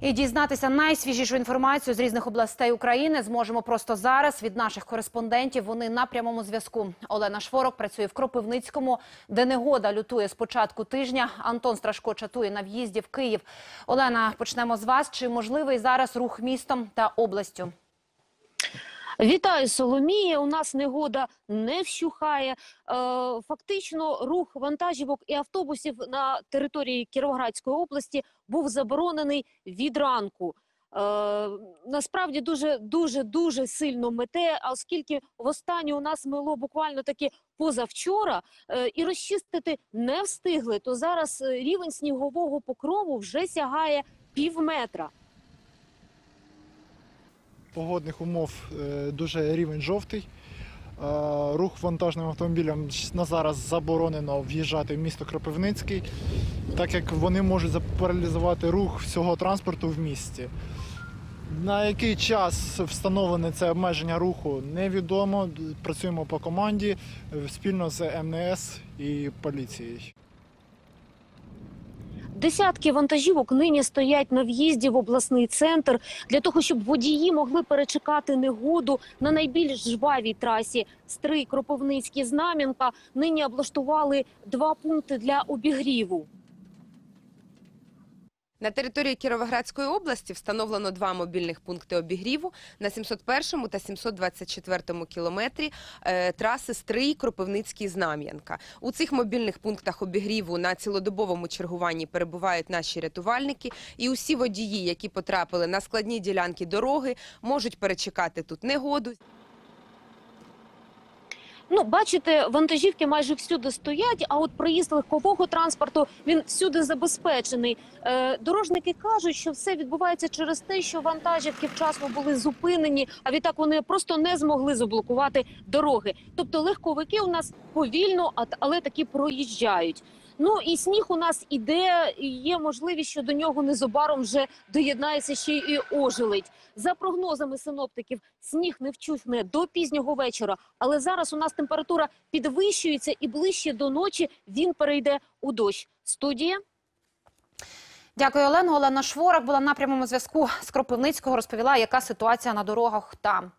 І дізнатися найсвіжішу інформацію з різних областей України зможемо просто зараз від наших кореспондентів. Вони на прямому зв'язку. Олена Шворок працює в Кропивницькому, де негода лютує з початку тижня. Антон Страшко чатує на в'їзді в Київ. Олена, почнемо з вас. Чи можливий зараз рух містом та областю? Вітаю, Соломія. У нас негода не вщухає. Е, Фактично, рух вантажівок і автобусів на території Кіровоградської області був заборонений від ранку. Е, Насправді дуже дуже дуже сильно мете, а оскільки востаннє у нас мило буквально таки позавчора е, і розчистити не встигли, то зараз рівень снігового покрову вже сягає пів метра. Погодних умов е, дуже рівень жовтий. Е, Рух вантажним автомобілям на зараз заборонено в'їжджати в місто Кропивницький, так як вони можуть запаралізувати рух всього транспорту в місті. На який час встановлене це обмеження руху, невідомо. Працюємо по команді е, спільно з МНС і поліцією. Десятки вантажівок нині стоять на в'їзді в обласний центр для того, щоб водії могли перечекати негоду на найбільш жвавій трасі Стрий Кропивницький Знам'янка. Нині облаштували два пункти для обігріву. На території Кіровоградської області встановлено два мобільних пункти обігріву на 701 та 724 кілометрі е, траси Стрий, Кропивницький, Знам'янка. У цих мобільних пунктах обігріву на цілодобовому чергуванні перебувають наші рятувальники, і усі водії, які потрапили на складні ділянки дороги, можуть перечекати тут негоду. Ну, бачите, вантажівки майже всюди стоять, а от проїзд легкового транспорту він всюди забезпечений. Е, дорожники кажуть, що все відбувається через те, що вантажівки вчасно були зупинені, а відтак вони просто не змогли заблокувати дороги. Тобто легковики у нас повільно, але таки проїжджають. Ну і сніг у нас іде, і є можливість, що до нього незабаром вже доєднається ще і ожеледь. За прогнозами синоптиків, сніг не вчухне до пізнього вечора, але зараз у нас температура підвищується і ближче до ночі він перейде у дощ. Студія. Дякую, Олено. Олена Шворок була на прямому зв'язку з Кропивницького. Розповіла, яка ситуація на дорогах там.